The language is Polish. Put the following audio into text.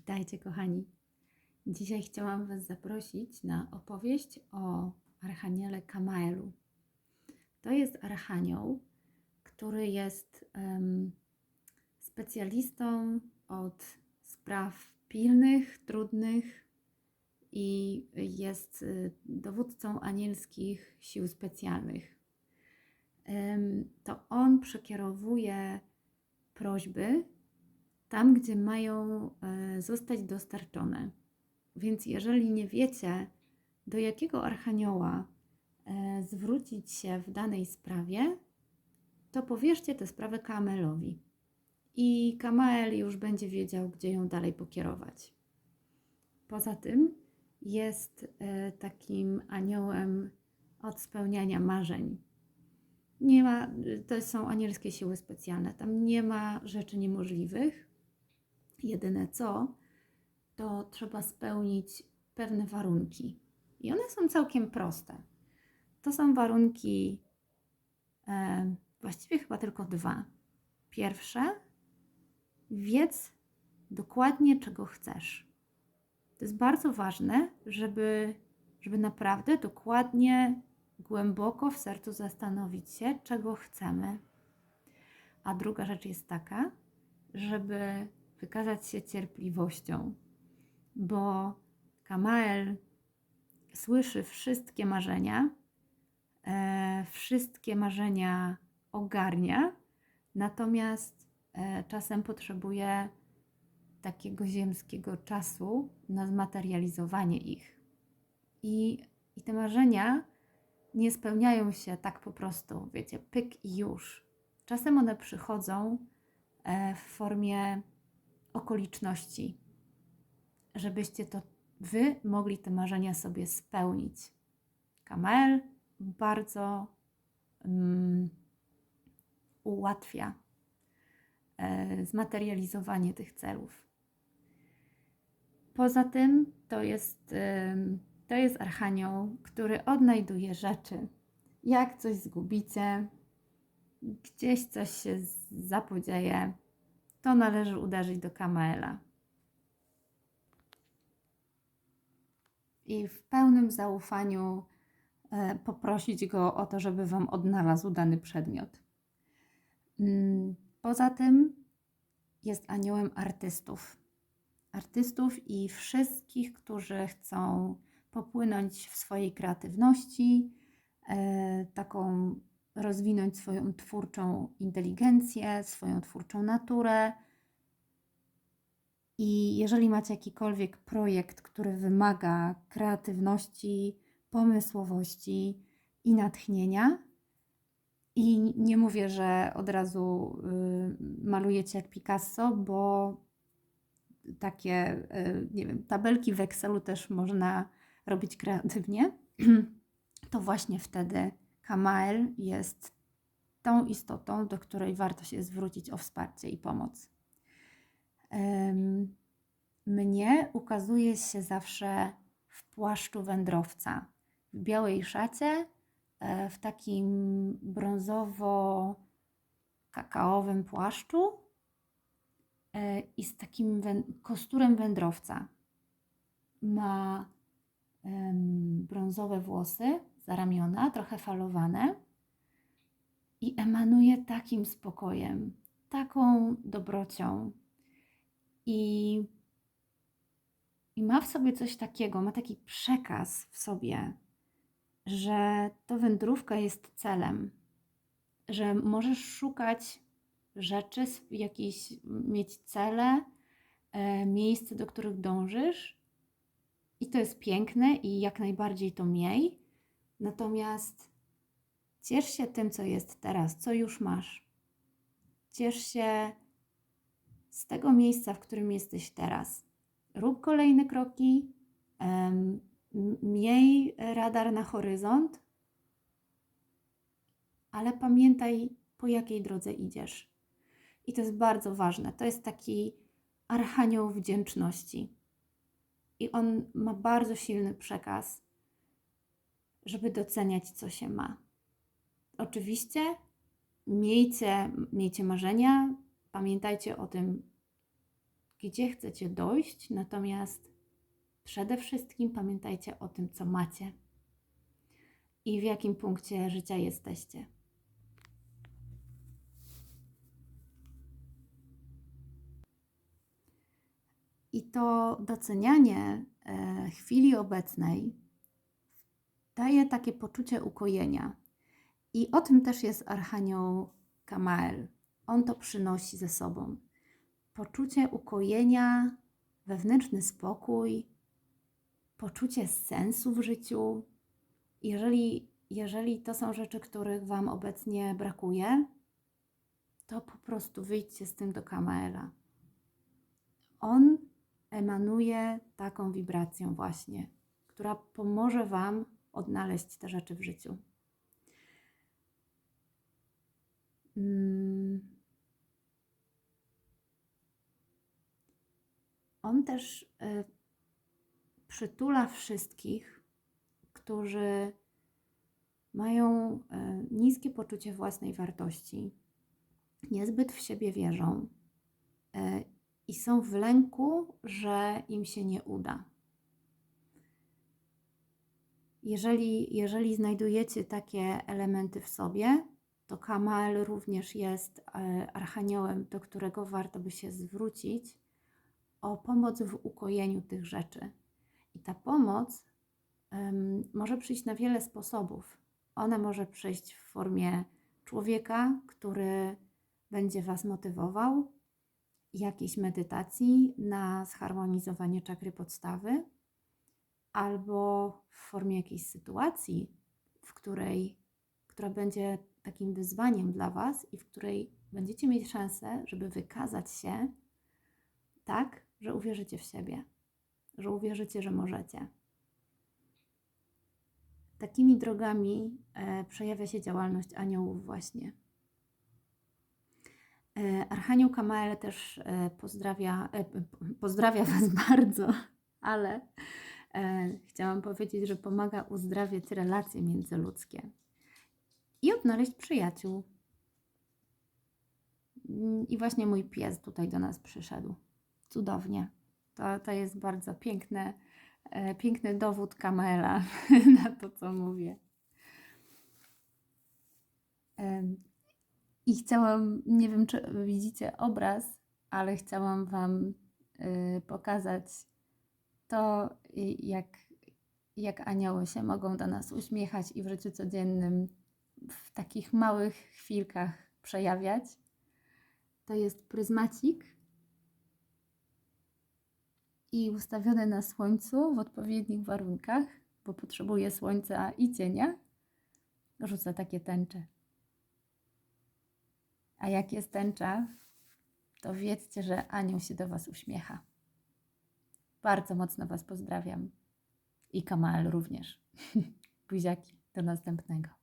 Witajcie, kochani. Dzisiaj chciałam Was zaprosić na opowieść o Archaniele Kamaelu. To jest archanioł, który jest em, specjalistą od spraw pilnych, trudnych i jest y, dowódcą anielskich sił specjalnych. Em, to on przekierowuje prośby tam, gdzie mają e, zostać dostarczone. Więc jeżeli nie wiecie, do jakiego archanioła e, zwrócić się w danej sprawie, to powierzcie tę sprawę Kamelowi. I Kamael już będzie wiedział, gdzie ją dalej pokierować. Poza tym jest e, takim aniołem od spełniania marzeń. Nie ma, to są anielskie siły specjalne. Tam nie ma rzeczy niemożliwych. Jedyne co, to trzeba spełnić pewne warunki. I one są całkiem proste. To są warunki, e, właściwie chyba tylko dwa. Pierwsze, wiedz dokładnie, czego chcesz. To jest bardzo ważne, żeby, żeby naprawdę dokładnie, głęboko w sercu zastanowić się, czego chcemy. A druga rzecz jest taka, żeby wykazać się cierpliwością, bo Kamael słyszy wszystkie marzenia, e, wszystkie marzenia ogarnia, natomiast e, czasem potrzebuje takiego ziemskiego czasu na zmaterializowanie ich. I, I te marzenia nie spełniają się tak po prostu, wiecie, pyk i już. Czasem one przychodzą e, w formie okoliczności, żebyście to Wy mogli te marzenia sobie spełnić. Kamel bardzo um, ułatwia e, zmaterializowanie tych celów. Poza tym to jest, e, to jest archanioł, który odnajduje rzeczy. Jak coś zgubicie, gdzieś coś się zapodzieje, to należy uderzyć do Kamaela. I w pełnym zaufaniu e, poprosić go o to, żeby Wam odnalazł dany przedmiot. Mm, poza tym jest aniołem artystów. Artystów i wszystkich, którzy chcą popłynąć w swojej kreatywności, e, taką rozwinąć swoją twórczą inteligencję, swoją twórczą naturę. I jeżeli macie jakikolwiek projekt, który wymaga kreatywności, pomysłowości i natchnienia, i nie mówię, że od razu y, malujecie jak Picasso, bo takie, y, nie wiem, tabelki w Excelu też można robić kreatywnie, to właśnie wtedy Kamael jest tą istotą, do której warto się zwrócić o wsparcie i pomoc. Mnie ukazuje się zawsze w płaszczu wędrowca, w białej szacie, e, w takim brązowo-kakaowym płaszczu e, i z takim kosturem wędrowca. Ma brązowe włosy, za ramiona, trochę falowane i emanuje takim spokojem, taką dobrocią. I, I ma w sobie coś takiego, ma taki przekaz w sobie, że to wędrówka jest celem, że możesz szukać rzeczy, jakieś mieć cele, e, miejsce, do których dążysz. I to jest piękne i jak najbardziej to miej, Natomiast ciesz się tym, co jest teraz, co już masz. Ciesz się z tego miejsca, w którym jesteś teraz. Rób kolejne kroki, miej radar na horyzont, ale pamiętaj, po jakiej drodze idziesz. I to jest bardzo ważne. To jest taki archanioł wdzięczności. I on ma bardzo silny przekaz żeby doceniać, co się ma. Oczywiście miejcie, miejcie marzenia, pamiętajcie o tym, gdzie chcecie dojść, natomiast przede wszystkim pamiętajcie o tym, co macie i w jakim punkcie życia jesteście. I to docenianie e, chwili obecnej daje takie poczucie ukojenia. I o tym też jest Archanioł Kamael. On to przynosi ze sobą. Poczucie ukojenia, wewnętrzny spokój, poczucie sensu w życiu. Jeżeli, jeżeli to są rzeczy, których Wam obecnie brakuje, to po prostu wyjdźcie z tym do Kamaela. On emanuje taką wibracją właśnie, która pomoże Wam odnaleźć te rzeczy w życiu. Mm. On też y, przytula wszystkich, którzy mają y, niskie poczucie własnej wartości, niezbyt w siebie wierzą y, i są w lęku, że im się nie uda. Jeżeli, jeżeli znajdujecie takie elementy w sobie, to Kamael również jest e, archaniołem, do którego warto by się zwrócić o pomoc w ukojeniu tych rzeczy. I ta pomoc um, może przyjść na wiele sposobów. Ona może przyjść w formie człowieka, który będzie Was motywował, jakiejś medytacji na zharmonizowanie czakry podstawy, albo w formie jakiejś sytuacji, w której, która będzie takim wyzwaniem dla Was i w której będziecie mieć szansę, żeby wykazać się tak, że uwierzycie w siebie, że uwierzycie, że możecie. Takimi drogami e, przejawia się działalność aniołów, właśnie. E, Archanioł Kamael też e, pozdrawia, e, pozdrawia Was bardzo, ale chciałam powiedzieć, że pomaga uzdrawiać relacje międzyludzkie i odnaleźć przyjaciół. Mm, I właśnie mój pies tutaj do nas przyszedł. Cudownie. To, to jest bardzo piękne, e, piękny dowód Kamela na to, co mówię. I chciałam, nie wiem, czy widzicie obraz, ale chciałam Wam y, pokazać to, jak, jak anioły się mogą do nas uśmiechać i w życiu codziennym w takich małych chwilkach przejawiać. To jest pryzmacik i ustawiony na słońcu w odpowiednich warunkach, bo potrzebuje słońca i cienia, rzuca takie tęcze. A jak jest tęcza, to wiedzcie, że anioł się do Was uśmiecha. Bardzo mocno Was pozdrawiam. I Kamal również. Buziaki. Do następnego.